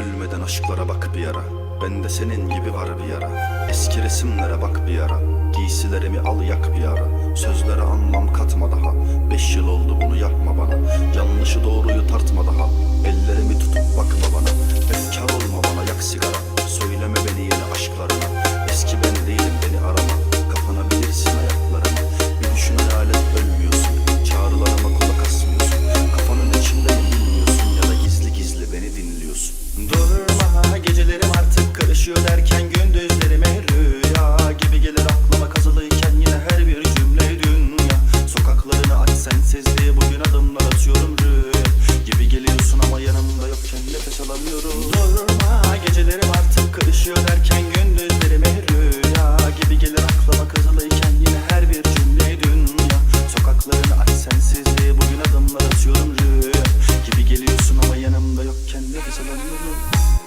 Ölmeden aşklara bak bir ara Bende senin gibi var bir yara. Eski resimlere bak bir ara Giysilerimi al yak bir ara Sözlere anlam katma daha. Beş yıl oldu bunu yapma bana. Yanlışı doğruyu tartma daha. Ellerimi tutup bakma bana. Efkar olma bana yak sigara. Söyleme beni yine aşklarına. Eski Sensizliğe bugün adımlar atıyorum rüy Gibi geliyorsun ama yanımda yokken nefes alamıyorum. Durma gecelerim artık karışıyor derken gündüzlerime rüya Gibi gelir aklıma kızılıyken yine her bir cümle dünya. Sokaklarını aç sensizliğe bugün adımlar atıyorum rüy Gibi geliyorsun ama yanımda yokken nefes alamıyorum.